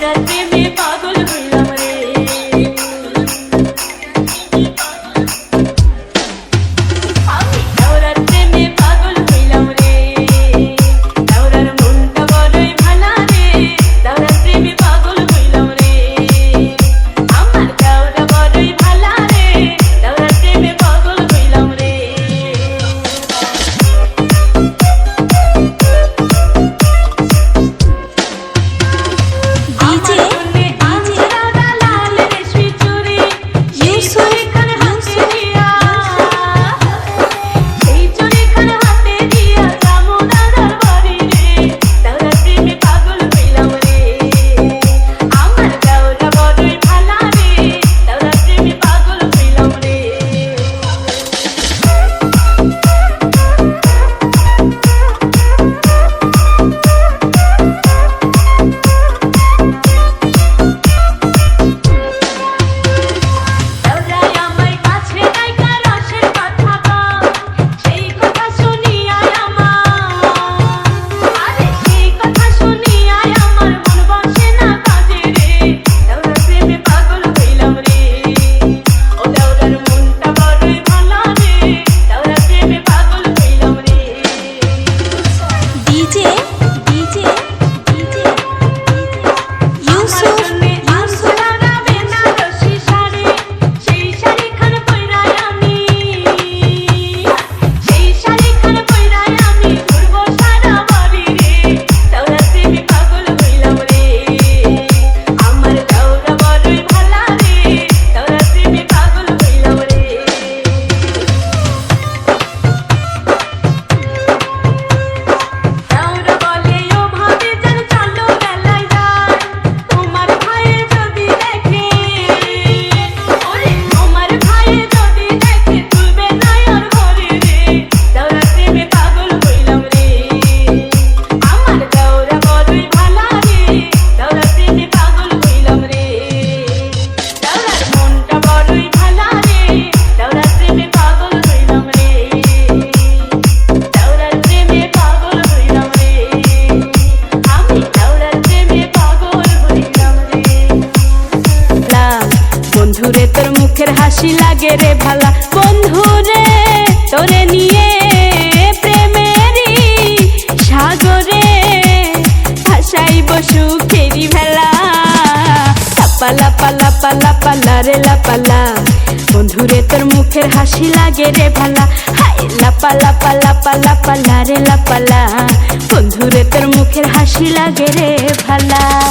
చూడ ప్రేమే పాదులు పిల్లమ হাসি লাগে রে ভালা। বন্ধু রে, তোরে নিয়ে প্রেমেরই সাগরে বসু সুখেরি ভেলা পালা পালা পালা পালা রে লা। পালা বন্ধুরে তোর মুখের হাসি লাগে রে ভালা। হাই লাপা লাপা লাপা লাপা, লা রে লাপালা বন্ধুরে তোর মুখের হাসি লাগে রে ভালা।